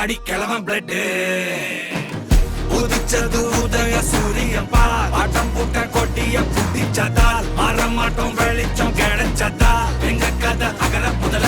ஆடி கிளவன் blood உதிச்சது உதய சூரியன் பால் ஆட்டம் பூட்ட கொட்டிய புட்டிச்சதால் மரம் மாட்டோம் வெளிச்சம் கிடைச்சதா எங்க கதை அகல முதல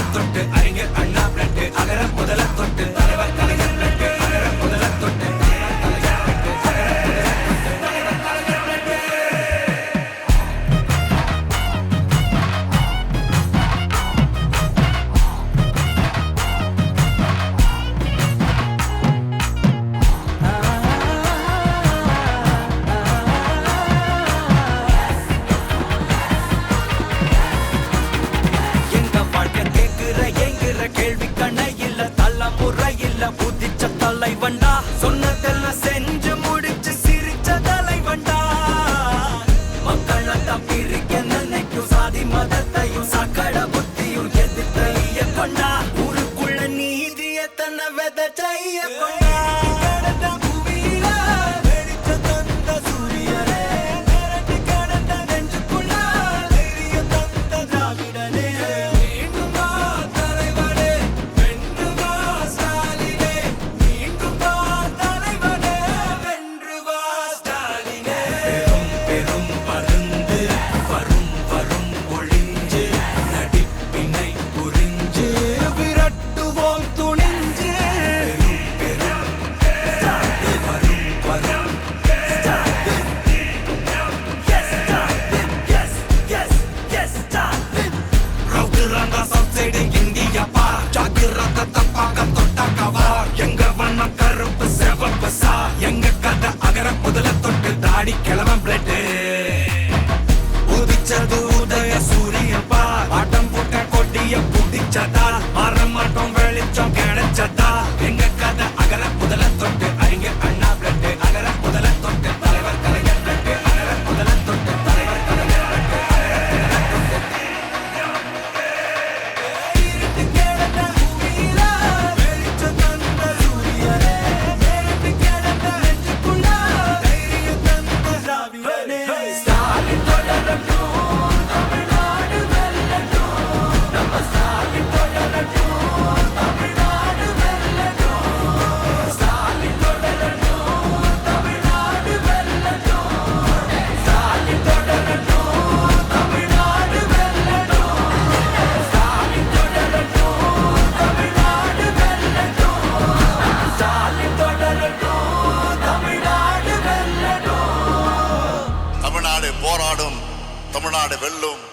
தமிழ்நாடு வெல்லும்.